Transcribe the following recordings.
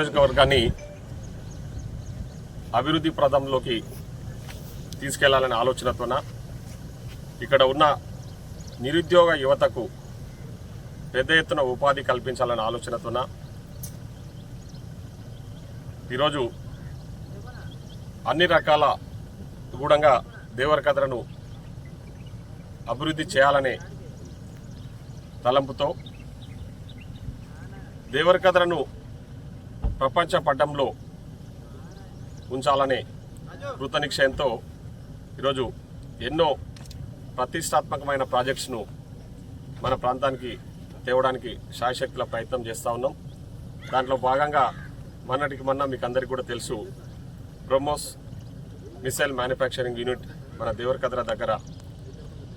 నియోజకవర్గాన్ని అభివృద్ధి ప్రదంలోకి తీసుకెళ్ళాలనే ఆలోచనతోన? ఇక్కడ ఉన్న నిరుద్యోగ యువతకు పెద్ద ఎత్తున ఉపాధి కల్పించాలనే ఆలోచనతోన? ఈరోజు అన్ని రకాల గూఢంగా దేవరకథలను అభివృద్ధి చేయాలనే తలంపుతో దేవరకథలను ప్రపంచ పటంలో ఉంచాలనే కృతనిశ్చయంతో ఈరోజు ఎన్నో ప్రతిష్టాత్మకమైన ప్రాజెక్ట్స్ను మన ప్రాంతానికి తేవడానికి శాయశక్తుల ప్రయత్నం చేస్తూ ఉన్నాం. దాంట్లో భాగంగా మొన్నటికి మొన్న మీకు అందరికీ కూడా తెలుసు బ్రహ్మోస్ మిసైల్ మ్యానుఫ్యాక్చరింగ్ యూనిట్ మన దేవరకద్ర దగ్గర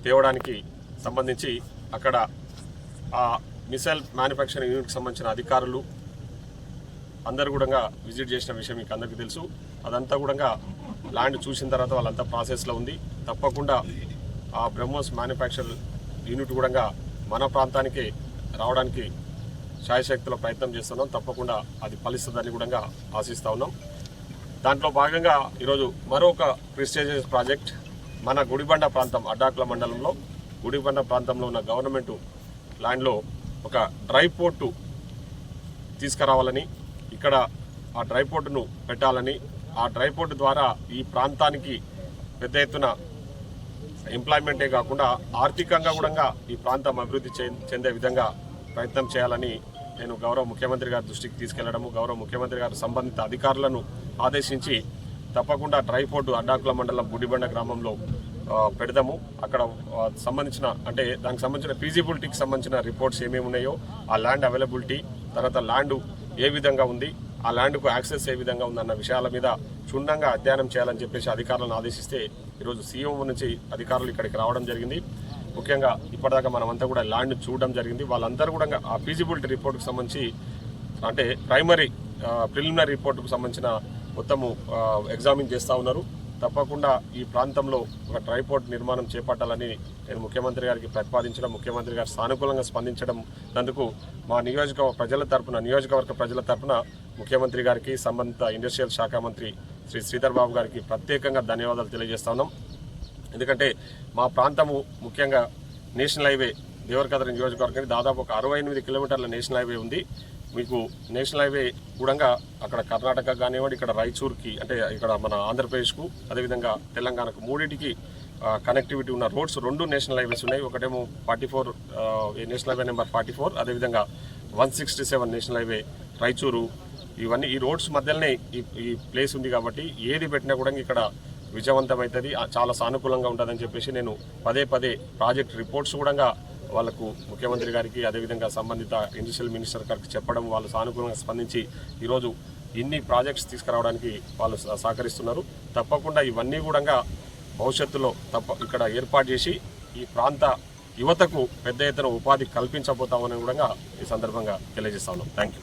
తేవడానికి సంబంధించి అక్కడ ఆ మిసైల్ మ్యానుఫ్యాక్చరింగ్ యూనిట్కి సంబంధించిన అధికారులు అందరు కూడా విజిట్ చేసిన విషయం మీకు అందరికీ తెలుసు. అదంతా కూడా ల్యాండ్ చూసిన తర్వాత వాళ్ళంతా ప్రాసెస్లో ఉంది. తప్పకుండా ఆ బ్రహ్మోస్ మ్యానుఫ్యాక్చర్ యూనిట్ కూడా మన ప్రాంతానికి రావడానికి శాయశక్తుల ప్రయత్నం చేస్తున్నాం. తప్పకుండా అది ఫలిస్తుందని కూడా ఆశిస్తూ ఉన్నాం. దాంట్లో భాగంగా ఈరోజు మరొక ప్రిస్టేజియస్ ప్రాజెక్ట్ మన గుడిబండ ప్రాంతం అడ్డాకుల మండలంలో. గుడిబండ ప్రాంతంలో ఉన్న గవర్నమెంట్ ల్యాండ్లో ఒక డ్రై పోర్టు తీసుకురావాలని ఇక్కడ ఆ డ్రై పోర్టును పెట్టాలని ఆ డ్రై పోర్టు ద్వారా ఈ ప్రాంతానికి పెద్ద ఎత్తున ఎంప్లాయ్మెంటే కాకుండా ఆర్థికంగా కూడా ఈ ప్రాంతం అభివృద్ధి చెందే విధంగా ప్రయత్నం చేయాలని నేను గౌరవ ముఖ్యమంత్రి గారి దృష్టికి తీసుకెళ్ళడము గౌరవ ముఖ్యమంత్రి గారు సంబంధిత అధికారులను ఆదేశించి తప్పకుండా డ్రై పోర్టు అడ్డాకుల మండలం గుడిబండ గ్రామంలో పెడదాము. అక్కడ సంబంధించిన అంటే దానికి సంబంధించిన ఫీజిబిలిటీకి సంబంధించిన రిపోర్ట్స్ ఏమేమి ఉన్నాయో ఆ ల్యాండ్ అవైలబిలిటీ తర్వాత ల్యాండ్ ఏ విధంగా ఉంది? ఆ ల్యాండ్కు యాక్సెస్ ఏ విధంగా ఉందన్న విషయాల మీద క్షుణ్ణంగా అధ్యయనం చేయాలని చెప్పేసి అధికారులను ఆదేశిస్తే ఈరోజు సీఎం నుంచి అధికారులు ఇక్కడికి రావడం జరిగింది. ముఖ్యంగా ఇప్పటిదాకా మనమంతా కూడా ల్యాండ్ చూడడం జరిగింది. వాళ్ళందరూ కూడా ఆ ఫీజిబిలిటీ రిపోర్ట్కి సంబంధించి అంటే ప్రైమరీ ప్రిలిమినరీ రిపోర్ట్కు సంబంధించిన మొత్తము ఎగ్జామిన్ చేస్తూ ఉన్నారు. తప్పకుండా ఈ ప్రాంతంలో ఒక ట్రైపోర్ట్ నిర్మాణం చేపట్టాలని నేను ముఖ్యమంత్రి గారికి ప్రతిపాదించడం ముఖ్యమంత్రి గారు సానుకూలంగా స్పందించడం నందుకు మా నియోజక ప్రజల తరపున నియోజకవర్గ ప్రజల తరపున ముఖ్యమంత్రి గారికి సంబంధిత ఇండస్ట్రియల్ శాఖ మంత్రి శ్రీ శ్రీధర్ బాబు గారికి ప్రత్యేకంగా ధన్యవాదాలు తెలియజేస్తా ఉన్నాం. ఎందుకంటే మా ప్రాంతము ముఖ్యంగా నేషనల్ హైవే దేవరకద్ర నియోజకవర్గానికి దాదాపు ఒక అరవై ఎనిమిది కిలోమీటర్ల నేషనల్ హైవే ఉంది. మీకు నేషనల్ హైవే కూడా అక్కడ కర్ణాటక కానివ్వండి ఇక్కడ రాయచూర్కి అంటే ఇక్కడ మన ఆంధ్రప్రదేశ్కు అదేవిధంగా తెలంగాణకు మూడింటికి కనెక్టివిటీ ఉన్న రోడ్స్ రెండు నేషనల్ హైవేస్ ఉన్నాయి. ఒకటేమో forty four national highway number forty four అదేవిధంగా one sixty seven national highway Raichur. ఇవన్నీ ఈ రోడ్స్ మధ్యలోనే ఈ ఈ ప్లేస్ ఉంది కాబట్టి ఏది పెట్టినా కూడా ఇక్కడ విజయవంతమవుతుంది. చాలా సానుకూలంగా ఉంటుందని చెప్పేసి నేను పదే పదే ప్రాజెక్ట్ రిపోర్ట్స్ కూడా వాళ్ళకు ముఖ్యమంత్రి గారికి అదేవిధంగా సంబంధిత ఇండస్ట్రియల్ మినిస్టర్ గారికి చెప్పడం వాళ్ళు సానుకూలంగా స్పందించి ఈరోజు ఇన్ని ప్రాజెక్ట్స్ తీసుకురావడానికి వాళ్ళు సహ- సహకరిస్తున్నారు. తప్పకుండా ఇవన్నీ కూడా భవిష్యత్తులో తప్ప ఇక్కడ ఏర్పాటు చేసి ఈ ప్రాంత యువతకు పెద్ద ఎత్తున ఉపాధి కల్పించబోతామని కూడా ఈ సందర్భంగా తెలియజేస్తా ఉన్నాం. Thank you